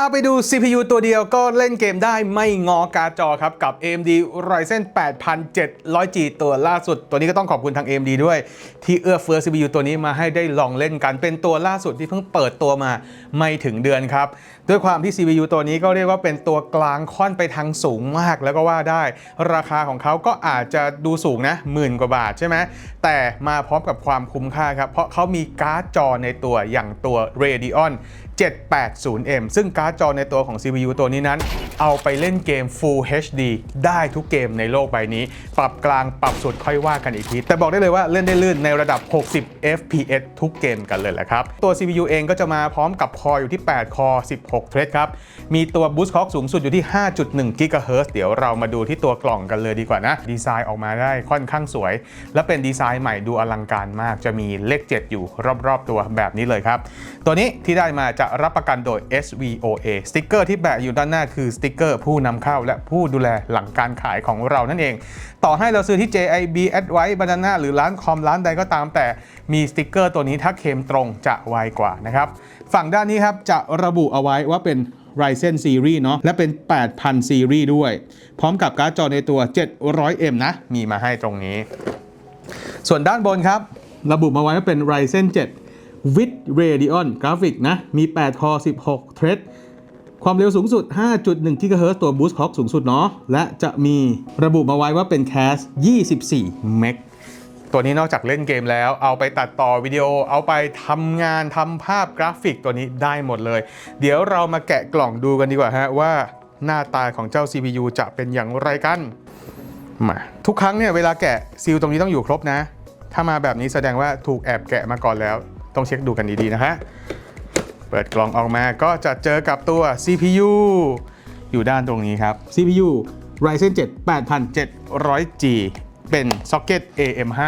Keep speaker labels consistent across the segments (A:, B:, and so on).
A: าไปดู CPU ตัวเดียวก็เล่นเกมได้ไม่งอการ์จอครับ กับ AMD Ryzen 8700G ตัวล่าสุด ตัวนี้ก็ต้องขอบคุณทาง AMD ด้วย ที่เอื้อเฟื้อ CPU ตัวนี้มาให้ได้ลองเล่นกัน เป็นตัวล่าสุดที่เพิ่งเปิดตัวมาไม่ถึงเดือนครับ ด้วยความที่ CPU ตัวนี้ก็เรียกว่าเป็นตัวกลางค่อนไปทางสูงมากแล้วก็ว่าได้ ราคาของเขาก็อาจจะดูสูงนะหมื่นกว่าบาทใช่ไหมแต่มาพร้อมกับความคุ้มค่าครับ เพราะเขามีการ์ดจอในตัวอย่างตัว Radeon 780M ซึ่งการ์ดจอในตัวของ CPU ตัวนี้นั้นเอาไปเล่นเกม Full HD ได้ทุกเกมในโลกใบนี้ ปรับกลางปรับสุดค่อยว่ากันอีกที แต่บอกได้เลยว่าเล่นได้ลื่นในระดับ 60 FPS ทุกเกมกันเลยแหละครับ ตัว CPU เองก็จะมาพร้อมกับคออยู่ที่ 8 คอ 16 เทรดครับ มีตัว Boost Clock สูงสุดอยู่ที่ 5.1 GHz เดี๋ยวเรามาดูที่ตัวกล่องกันเลยดีกว่านะ ดีไซน์ออกมาได้ค่อนข้างสวย และเป็นดีไซน์ใหม่ดูอลังการมาก จะมีเลข 7 อยู่รอบๆตัวแบบนี้เลยครับ ตัวนี้ที่ได้มาจะรับประกันโดย SVOA สติกเกอร์ที่แปะอยู่ด้านหน้าคือสติกเกอร์ผู้นำเข้า และผู้ดูแลหลังการขายของเรานั่นเอง ต่อให้เราซื้อที่ JIB Advice Banana หรือร้านคอมร้านใดก็ตาม แต่มีสติกเกอร์ตัวนี้ถ้าเคลมตรงจะไวกว่านะครับฝั่งด้านนี้ครับจะระบุเอาไว้ว่าเป็น Ryzen Series เนาะและเป็น 8000 Series ด้วย พร้อมกับการ์ดจอในตัว 700M นะ มีมาให้ตรงนี้ ส่วนด้านบนครับ ระบุมาไว้ว่าเป็น Ryzen 7 with Radeon Graphic นะ มี 8 คอ 16เทรด ความเร็วสูงสุด 5.1 GHz ตัว Boost Clock สูงสุดเนาะ และจะมีระบุมาไว้ว่าเป็น Cache 24เมกตัวนี้นอกจากเล่นเกมแล้วเอาไปตัดต่อวิดีโอเอาไปทำงานทำภาพกราฟิกตัวนี้ได้หมดเลย เดี๋ยวเรามาแกะกล่องดูกันดีกว่าฮะว่าหน้าตาของเจ้า CPU จะเป็นอย่างไรกันมาทุกครั้งเนี่ยเวลาแกะซีลตรงนี้ต้องอยู่ครบนะ ถ้ามาแบบนี้แสดงว่าถูกแอบแกะมาก่อนแล้ว ต้องเช็คดูกันดีๆนะฮะ เปิดกล่องออกมาก็จะเจอกับตัว CPU อยู่ด้านตรงนี้ครับ CPU Ryzen 7 8700G เป็นซ็อกเก็ต AM5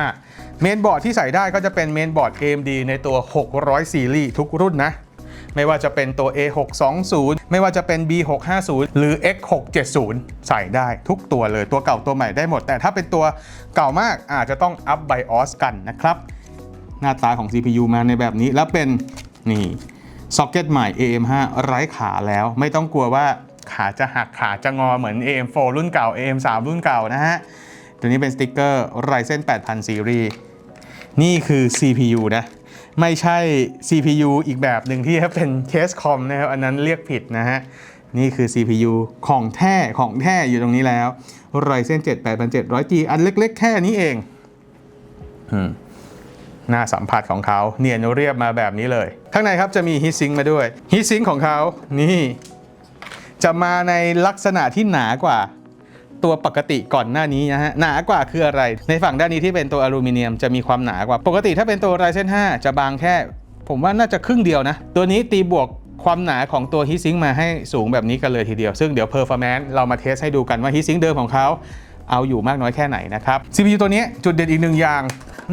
A: เมนบอร์ดที่ใส่ได้ก็จะเป็นเมนบอร์ด AMD ในตัว 600 ซีรีส์ทุกรุ่นนะ ไม่ว่าจะเป็นตัว A620 ไม่ว่าจะเป็น B650 หรือ X670 ใส่ได้ทุกตัวเลยตัวเก่าตัวใหม่ได้หมด แต่ถ้าเป็นตัวเก่ามากอาจจะต้องอัพไบออสกันนะครับ หน้าตาของ CPU มาในแบบนี้แล้วเป็นนี่ ซ็อกเก็ตใหม่ AM5 ไร้ขาแล้ว ไม่ต้องกลัวว่าขาจะหักขาจะงอเหมือน AM4 รุ่นเก่า AM3 รุ่นเก่านะฮะ ตัวนี้เป็นสติกเกอร์ Ryzen 8000 Series นี่คือ CPU นะ ไม่ใช่ CPU อีกแบบหนึ่งที่เป็นเคสคอมนะครับ อันนั้นเรียกผิดนะฮะ นี่คือ CPU ของแท้ของแท้อยู่ตรงนี้แล้ว Ryzen 7 8700G อันเล็ก ๆ แค่นี้เอง อืม หน้าสัมผัสของเขาเนียนเรียบมาแบบนี้เลย ข้างในครับจะมีฮีทซิงมาด้วยฮีทซิงของเขานี่จะมาในลักษณะที่หนากว่าตัวปกติก่อนหน้านี้นะฮะหนากว่าคืออะไร ในฝั่งด้านนี้ที่เป็นตัวอลูมิเนียมจะมีความหนากว่า ปกติถ้าเป็นตัว Ryzen 5จะบางแค่ ผมว่าน่าจะครึ่งเดียวนะ ตัวนี้ตีบวกความหนาของตัวฮีทซิงมาให้สูงแบบนี้กันเลยทีเดียว ซึ่งเดี๋ยว performance เรามาเทสให้ดูกันว่าฮีทซิงเดิมของเขาเอาอยู่มากน้อยแค่ไหนนะครับ CPU ตัวนี้จุดเด่นอีกหนึ่งอย่าง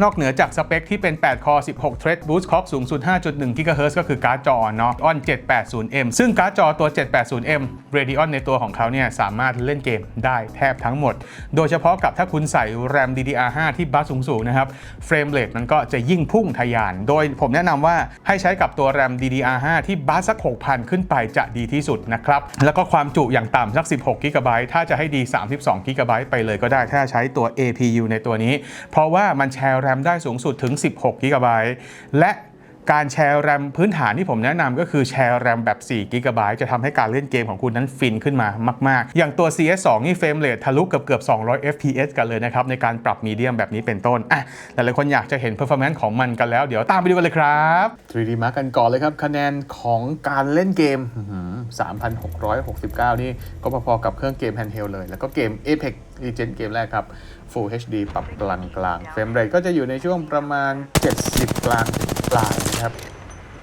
A: นอกเหนือจากสเปคที่เป็น 8 คอ 16 thread boost clock สูงสุด 5.1 GHz ก็คือการ์ดจอเนาะ on 780M ซึ่งการ์ดจอตัว 780M Radeon ในตัวของเขาเนี่ยสามารถเล่นเกมได้แทบทั้งหมด โดยเฉพาะกับถ้าคุณใส่ RAM DDR5 ที่บัสสูงๆนะครับเฟรมเรทมันก็จะยิ่งพุ่งทะยาน โดยผมแนะนำว่าให้ใช้กับตัว RAM DDR5 ที่บัสสัก 6,000 ขึ้นไปจะดีที่สุดนะครับ แล้วก็ความจุอย่างต่ำสัก 16 GB ถ้าจะให้ดี 32 GB ไปเลยก็ได้ถ้าใช้ตัว APU ในตัวนี้ เพราะว่ามันแชร์ RAM ได้สูงสุดถึง 16 g b และการแชร์แรมพื้นฐานที่ผมแนะนำก็คือแชร์แรมแบบ4 g b จะทำให้การเล่นเกมของคุณนั้นฟินขึ้นมามาก ๆ อย่างตัว CS2 นี่เฟรมเรททะลุเกือบเกือบ200 fps กันเลยนะครับ ในการปรับมีเดียมแบบนี้เป็นต้น อะ หลาย ๆ คนอยากจะเห็น performance ของมันกันแล้ว เดี๋ยวตามไปดูกันเลยครับ 3D Mark กันก่อนเลยครับ คะแนนของการเล่นเกม 3,669 นี่ก็พอๆกับเครื่องเกม handheld เลย แล้วก็เกม Apex Legend เกมแรกครับ Full HD ปรับกลางกลางเฟรมเรทก็จะอยู่ในช่วงประมาณ 70 กลางปลายนะครับ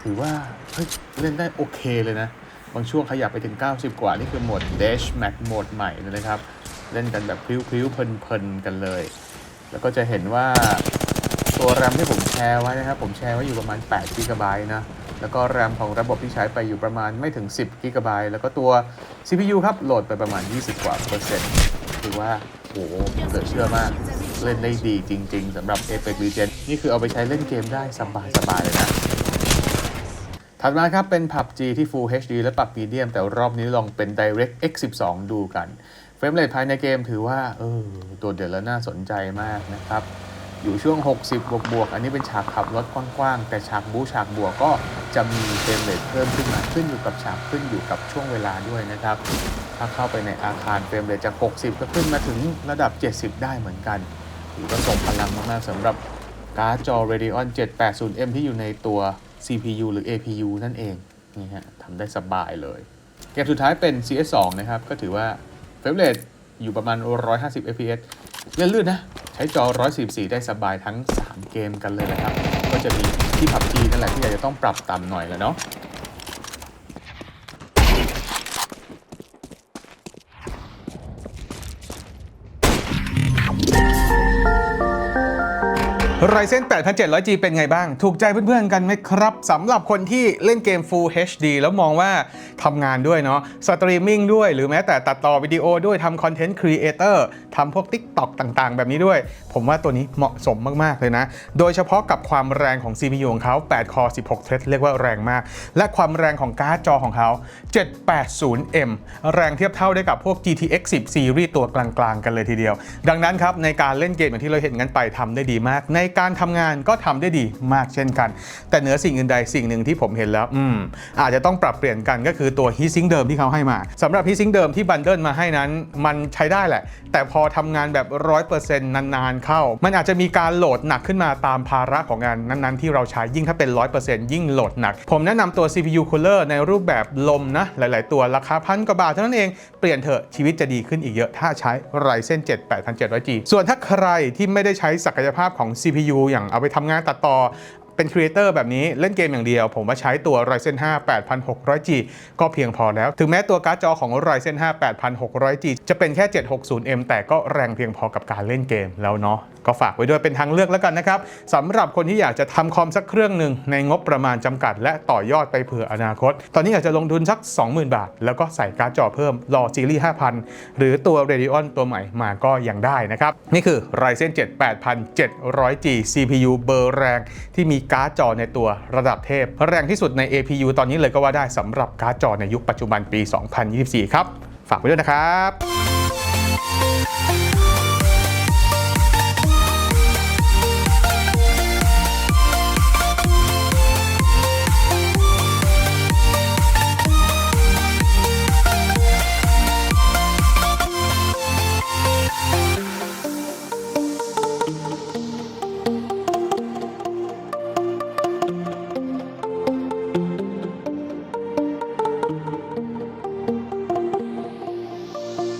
A: ถือว่าเฮ้ยเล่นได้โอเคเลยนะ บางช่วงขยับไปถึง 90 กว่า นี่คือโหมด Dash Max โหมดใหม่เลยนะครับ เล่นกันแบบพลิ้วๆเพลินๆกันเลย แล้วก็จะเห็นว่าตัวแรมที่ผมแชร์ไว้นะครับ ผมแชร์ไว้อยู่ประมาณ8 g b นะ แล้วก็แรมของระบบที่ใช้ไปอยู่ประมาณไม่ถึง 10 g b แล้วก็ตัว CPU ครับโหลดไปประมาณ 20 กว่าเปอร์เซ็นต์ถือว่าโหเหลือเชื่อมาก เล่นได้ดีจริง ๆสำหรับ Apex Legends นี่คือเอาไปใช้เล่นเกมได้สบายๆเลยนะ
B: ถัดมาครับ เป็น PUBG ที่ Full HD และปรับ Medium แต่รอบนี้ลองเป็น Direct X 12 ดูกัน เฟรมเรทภายในเกมถือว่า เออโดดเด่นและน่าสนใจมากนะครับ อยู่ช่วง 60 บวกบวกๆอันนี้เป็นฉากขับรถกว้างๆ แต่ฉากบู๊ฉากบวกก็จะมีเฟรมเรทเพิ่มขึ้นมาขึ้นอยู่กับฉากขึ้นอยู่กับช่วงเวลาด้วยนะครับ ถ้าเข้าไปในอาคารเฟรมเรทจาก 60 ก็ขึ้นมาถึงระดับ 70 ได้เหมือนกันถือว่าส่งพลังมากๆสำหรับการ์ดจอ Radeon 780M ที่อยู่ในตัว CPU หรือ APU นั่นเองนี่ฮะทำได้สบายเลยเกมสุดท้ายเป็น CS2 นะครับ ก็ถือว่าเฟรมเรทอยู่ประมาณ 150 fps เลื่อนลื่นนะ ใช้จอ 144 ได้สบายทั้ง 3 เกมกันเลยนะครับ ก็จะมีที่ PUBG นั่นแหละที่อาจจะต้องปรับต่ำหน่อยแล้วเนาะ
A: Ryzen 8700G เป็นไงบ้าง ถูกใจเพื่อนๆกันไหมครับสำหรับคนที่เล่นเกม Full HD แล้วมองว่าทำงานด้วยเนาะสตรีมมิ่งด้วยหรือแม้แต่ตัดต่อวิดีโอด้วยทำคอนเทนต์ครีเอเตอร์ทำพวก TikTok ต่างๆ แบบนี้ด้วย ผมว่าตัวนี้เหมาะสมมากๆเลยนะ โดยเฉพาะกับความแรงของ CPU ของเขา8 Core 16 Thread เรียกว่าแรงมาก และความแรงของการ์ดจอของเขา 780M แรงเทียบเท่าได้กับพวก GTX 10 Series ตัวกลางๆ กันเลยทีเดียว ดังนั้นครับในการเล่นเกมอย่างที่เราเห็นกันไปทำได้ดีมากในการทำงานก็ทำได้ดีมากเช่นกัน แต่เหนือสิ่งอื่นใดสิ่งหนึ่งที่ผมเห็นแล้ว อืม อาจจะต้องปรับเปลี่ยนกันก็คือตัว heatsink เดิมที่เขาให้มาสำหรับ heatsink เดิมที่บันเดิลมาให้นั้น มันใช้ได้แหละ แต่พอทำงานแบบ 100%นานๆเข้า มันอาจจะมีการโหลดหนักขึ้นมาตามภาระของงานนั้นๆ ที่เราใช้ยิ่งถ้าเป็น 100%ยิ่งโหลดหนัก ผมแนะนำตัว CPU cooler ในรูปแบบลมนะหลาย ๆ ตัวราคาพันกว่าบาทเท่านั้นเองเปลี่ยนเถอะชีวิตจะดีขึ้นอีกเยอะถ้าใช้ Ryzen 7 8700G ส่วนถ้าใครที่ไม่ได้ใช้ศักยภาพของ CPU อย่างเอาไปทำงานตัดต่อเป็นครีเอเตอร์แบบนี้เล่นเกมอย่างเดียว ผมว่าใช้ตัว Ryzen 5 8600G ก็เพียงพอแล้ว ถึงแม้ตัวการ์ดจอของ Ryzen 5 8600G จะเป็นแค่ 760M แต่ก็แรงเพียงพอกับการเล่นเกมแล้วเนาะ ก็ฝากไว้ด้วยเป็นทางเลือกแล้วกันนะครับสำหรับคนที่อยากจะทำคอมสักเครื่องหนึ่งในงบประมาณจำกัด และต่อยอดไปเผื่ออนาคต ตอนนี้อยากจะลงทุนสัก 20,000 บาท แล้วก็ใส่การ์ดจอเพิ่มรอซีรีส์5000 หรือตัว Radeon ตัวใหม่มาก็ยังได้นะครับ นี่คือ Ryzen 7 8700G CPU เบอร์แรงที่มีการ์ดจอในตัวระดับเทพ แรงที่สุดใน APU ตอนนี้เลยก็ว่าได้สำหรับการ์ดจอในยุคปัจจุบันปี 2024 ครับ ฝากไว้ด้วยนะครับ